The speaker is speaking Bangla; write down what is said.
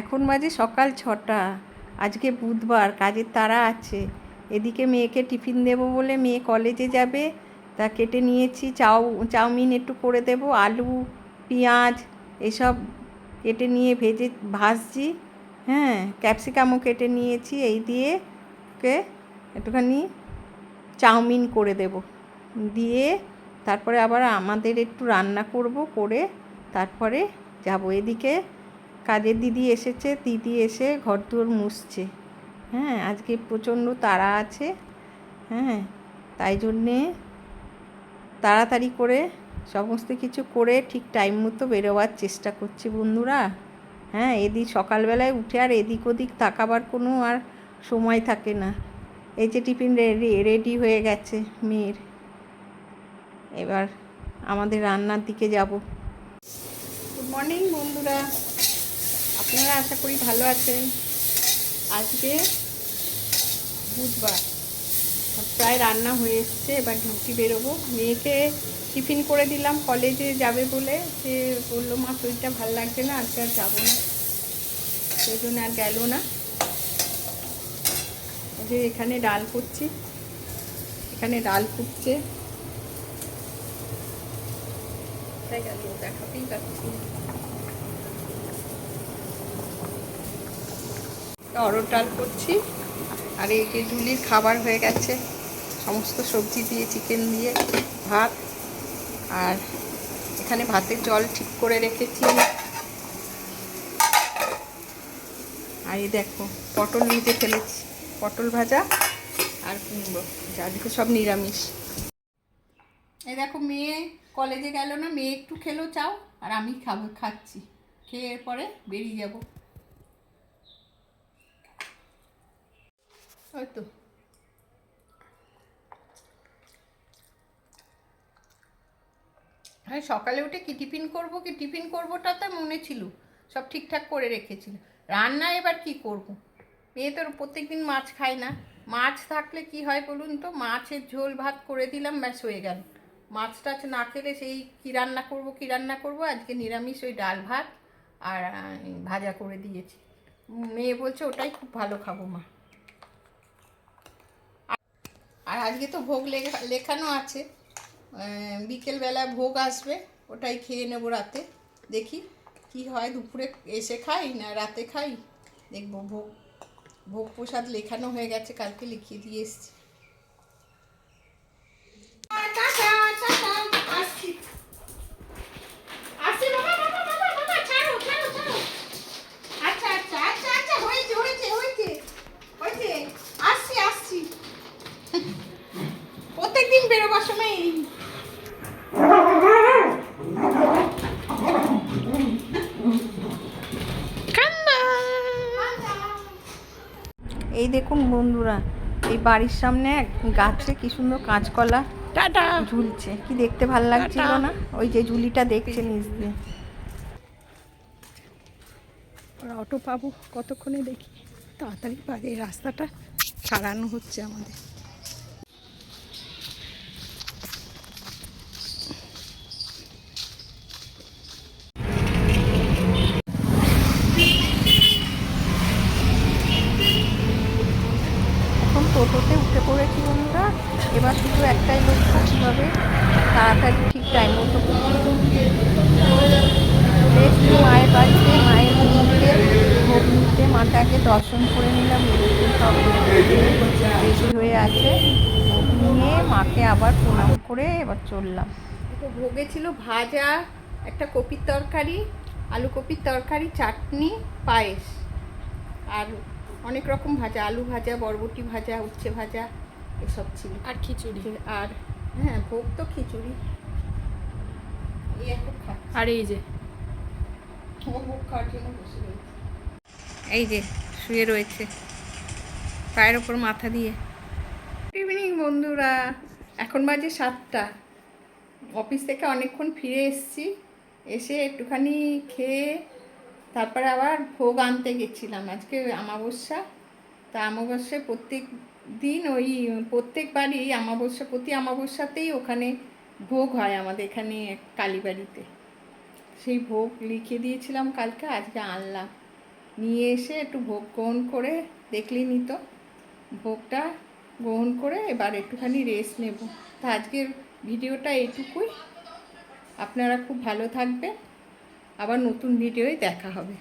এখন বাজে সকাল ছটা। আজকে বুধবার, কাজের তারা আছে। এদিকে মেয়েকে টিফিন দেবো বলে মেয়ে কলেজে যাবে। তা কেটে নিয়েছি চাউ চাউমিন একটু করে দেব, আলু, পেঁয়াজ, এসব কেটে নিয়ে ভেজে ভাজছি। হ্যাঁ ক্যাপসিকামও কেটে নিয়েছি, এই দিয়ে ওকে একটুখানি চাউমিন করে দেব। দিয়ে তারপরে আবার আমাদের একটু রান্না করব, করে তারপরে যাব। এদিকে কাজের দিদি এসেছে দিদি এসে ঘর দুয়ার মুছছে। হ্যাঁ আজকে প্রচণ্ড তাড়া আছে। হ্যাঁ তাই জন্যে তাড়াতাড়ি করে সমস্ত কিছু করে ঠিক টাইম মতো বেরোবার চেষ্টা করছি বন্ধুরা। হ্যাঁ এদিক সকালবেলায় উঠে আর এদিক ওদিক তাকাবার কোনো আর সময় থাকে না। এই যে টিফিন রেডি রেডি হয়ে গেছে মেয়ের। এবার আমাদের রান্নার দিকে যাব। গুড মর্নিং বন্ধুরা। আপনারা আশা করি ভালো আছেন। আজকে বুধবার। প্রায় রান্না হয়ে এসছে, এবার ডিউটি বেরোবো। মেয়েকে টিফিন করে দিলাম, কলেজে যাবে বলে। সে বলল, মা, শরীরটা ভালো লাগছে না, আজকে আর যাব না। সেই জন্য আর গেল না। যে এখানে ডাল করছি। এখানে ডাল ফুটছে। দেখাতেই পাচ্ছি। অরড় ডাল করছি। আর এই যে জুলির খাবার হয়ে গেছে। সমস্ত সবজি দিয়ে চিকেন দিয়ে, ভাত। আর এখানে ভাতের জল ঠিক করে রেখেছি। আর এই দেখো, পটল নিতে ফেলেছি। পটল ভাজা আর কুমড়ো। যাদিকে সব নিরামিষ। এই দেখো, মেয়ে কলেজে গেল না, মেয়ে একটু খেলো, চাও। আর আমি খাব, খাচ্ছি। খেয়ে পরে বেরিয়ে যাব। ওই তো। হ্যাঁ সকালে উঠে কি টিফিন করব, কি টিফিন করবোটা তো মনে ছিল। সব ঠিকঠাক করে রেখেছিল। রান্না এবার কি করব। মেয়ে তো প্রত্যেক দিন মাছ খায় না। মাছ থাকলে কি হয় বলুন তো? মাছের ঝোল ভাত করে দিলাম, ব্যাস হয়ে গেল। মাছ টাছ না খেলে সেই কী রান্না করব, কী রান্না করব? আজকে নিরামিষ ওই ডাল ভাত আর ভাজা করে দিয়েছি। মেয়ে বলছে, ওটাই খুব ভালো খাব মা। আর আজকে তো ভোগ লেখা, লেখানো আছে। বিকেলবেলা ভোগ আসবে, ওটাই খেয়ে নেব রাতে। দেখি কি হয়, দুপুরে এসে খাই না রাতে খাই? দেখব, ভোগ ভোগ প্রসাদ লেখানো হয়ে গেছে, কালকে লিখিয়ে দিয়ে এসছি। দেখুন বন্ধুরা এই বাড়ির সামনে এক গাছে কি সুন্দর কাঁচকলা টাটা। ঝুলছে। কি দেখতে ভালো লাগছিল না? ওই যে ঝুলিটা দেখছে নিজ দিয়ে। অটো পাবো কতক্ষণে দেখি? তাড়াতাড়ি পারে এই রাস্তাটা সারানো হচ্ছে আমাদের। টোটোতে উঠে পড়েছি বন্ধুরা। এবার শুধু একটাই লক্ষ্য, কীভাবে তাড়াতাড়ি ঠিক টাইম মতো মায়ের বাড়িতে, মায়ের মন্দিরে, ভোগ নিতে মাটাকে দর্শন করে নিলাম। বেশি হয়ে আছে। নিয়ে মাকে আবার প্রণাম করে এবার চললাম। ভোগে ছিল ভাজা, একটা কপির তরকারি, আলু কপির তরকারি, চাটনি, পায়েস। আর অনেক রকম ভাজা আলু ভাজা বরবটি ভাজা উচ্ছে ভাজা এসব ছিল। আর খিচুড়ি? আর হ্যাঁ ভোগ তো খিচুড়ি। আর এই যে? এই যে শুয়ে রয়েছে। পায়ের ওপর মাথা দিয়ে। গুড ইভিনিং বন্ধুরা। এখন বাজে সাতটা। অফিস থেকে অনেকক্ষণ ফিরে এসেছি। এসে একটুখানি খেয়ে তারপরে আবার ভোগ আনতে গেছিলাম আজকে আমাবস্যা তা আমাবস্যায় প্রত্যেক দিন ওই প্রত্যেকবারই আমাবস্যা প্রতি আমাবস্যাতেই ওখানে ভোগ হয় আমাদের এখানে কালীবাড়িতে। সেই ভোগ লিখে দিয়েছিলাম কালকে, আজকে আনলাম। নিয়ে এসে একটু ভোগ গ্রহণ করে দেখলেনি তো। ভোগটা গ্রহণ করে এবার একটুখানি রেস্ট নেব। তা আজকের ভিডিওটা এটুকুই। আপনারা খুব ভালো থাকবেন। আবার নতুন ভিডিওয় দেখা হবে।